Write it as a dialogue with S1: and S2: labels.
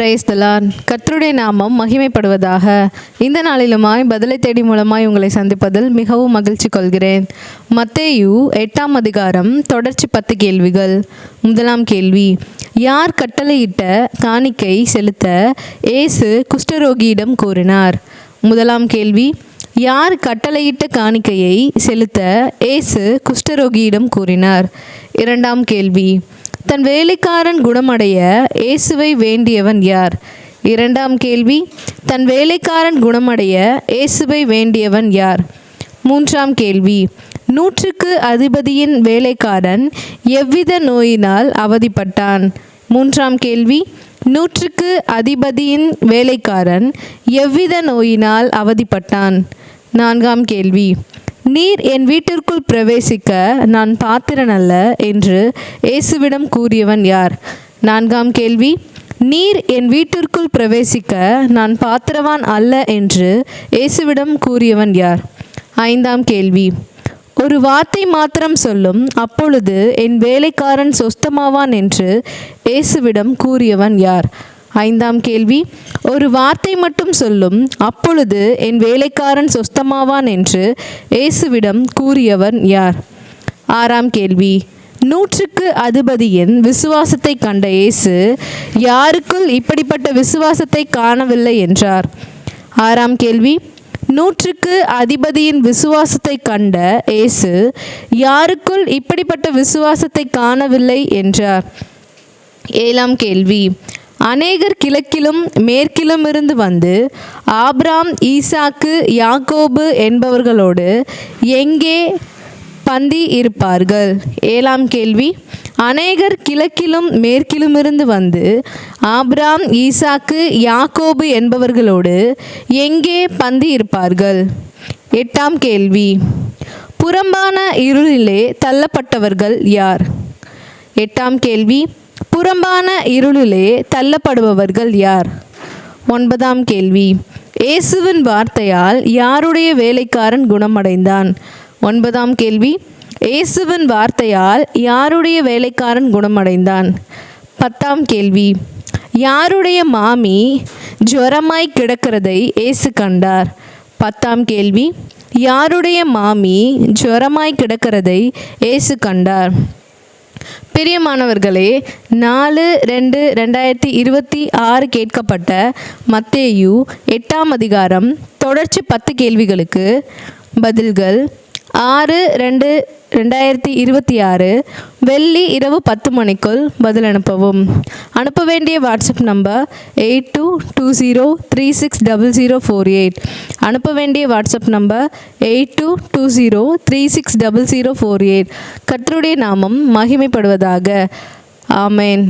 S1: brace தலான் கர்த்தருடைய நாமம் மகிமைப்படுவதாக இந்த நாளிலுமாய் பதிலை தேடி மூலமாய் உங்களை சந்திப்பதில் மிகவும் மகிழ்ச்சி கொள்கிறேன் மத்தேயு எட்டாம் அதிகாரம் தொடர்ச்சி பத்து கேள்விகள் முதலாம் கேள்வி யார் கட்டளையிட்ட காணிக்கை செலுத்த ஏசு குஷ்டரோகியிடம் கூறினார் முதலாம் கேள்வி யார் கட்டளையிட்ட காணிக்கையை செலுத்த ஏசு குஷ்டரோகியிடம் கூறினார் இரண்டாம் கேள்வி தன் வேலைக்காரன் குணமடைய இயேசுவை வேண்டியவன் யார் இரண்டாம் கேள்வி தன் வேலைக்காரன் குணமடைய இயேசுவை வேண்டியவன் யார் மூன்றாம் கேள்வி நூற்றுக்கு அதிபதியின் வேலைக்காரன் எவ்வித நோயினால் அவதிப்பட்டான் மூன்றாம் கேள்வி நூற்றுக்கு அதிபதியின் வேலைக்காரன் எவ்வித நோயினால் அவதிப்பட்டான் நான்காம் கேள்வி நீர் என் வீட்டிற்குள் பிரவேசிக்க நான் பாத்திரன் அல்ல என்று இயேசுவிடம் கூறியவன் யார் நான்காம் கேள்வி நீர் என் வீட்டிற்குள் பிரவேசிக்க நான் பாத்திரவான் அல்ல என்று இயேசுவிடம் கூறியவன் யார் ஐந்தாம் கேள்வி ஒரு வார்த்தை மாத்திரம் சொல்லும் அப்பொழுது என் வேலைக்காரன் சொஸ்தமாவான் என்று இயேசுவிடம் கூறியவன் யார் ஐந்தாம் கேள்வி ஒரு வார்த்தை மட்டும் சொல்லும் அப்பொழுது என் வேலைக்காரன் சொஸ்தமாவான் என்று இயேசுவிடம் கூறியவர் யார் ஆறாம் கேள்வி நூற்றுக்கு அதிபதியின் விசுவாசத்தை கண்ட இயேசு யாருக்குள் இப்படிப்பட்ட விசுவாசத்தை காணவில்லை என்றார் ஆறாம் கேள்வி நூற்றுக்கு அதிபதியின் விசுவாசத்தை கண்ட இயேசு யாருக்குள் இப்படிப்பட்ட விசுவாசத்தை காணவில்லை என்றார் ஏழாம் கேள்வி அநேகர் கிழக்கிலும் மேற்கிலும் இருந்து வந்து ஆப்ராம் ஈசாக்கு யாக்கோபு என்பவர்களோடு எங்கே பந்தி இருப்பார்கள் ஏழாம் கேள்வி அநேகர் கிழக்கிலும் மேற்கிலுமிருந்து வந்து ஆப்ராம் ஈசாக்கு யாக்கோபு என்பவர்களோடு எங்கே பந்தி இருப்பார்கள் எட்டாம் கேள்வி புறம்பான இருளிலே தள்ளப்பட்டவர்கள் யார் எட்டாம் கேள்வி புறம்பான இருளிலே தள்ளப்படுபவர்கள் யார் ஒன்பதாம் கேள்வி இயேசுவின் வார்த்தையால் யாருடைய வேலைக்காரன் குணமடைந்தான் ஒன்பதாம் கேள்வி இயேசுவின் வார்த்தையால் யாருடைய வேலைக்காரன் குணமடைந்தான் பத்தாம் கேள்வி யாருடைய மாமி ஜுவரமாய் கிடக்கிறதை இயேசு கண்டார் பத்தாம் கேள்வி யாருடைய மாமி ஜுவரமாய் கிடக்கிறதை இயேசு கண்டார் பிரியமானவர்களே நாலு ரெண்டு ரெண்டாயிரத்தி இருபத்தி ஆறு கேட்கப்பட்ட மத்தேயு எட்டாம் அதிகாரம் தொடர்ச்சி பத்து கேள்விகளுக்கு பதில்கள் ஆறு ரெண்டு ரெண்டாயிரத்தி இருபத்தி ஆறு வெள்ளி இரவு பத்து மணிக்குள் பதில் அனுப்பவும் அனுப்ப வேண்டிய WhatsApp number eight two two zero three six double zero four eight அனுப்ப வேண்டிய WhatsApp number eight two two zero three six double zero four eight கத்தருடைய நாமம் மகிமைப்படுவதாக ஆமேன்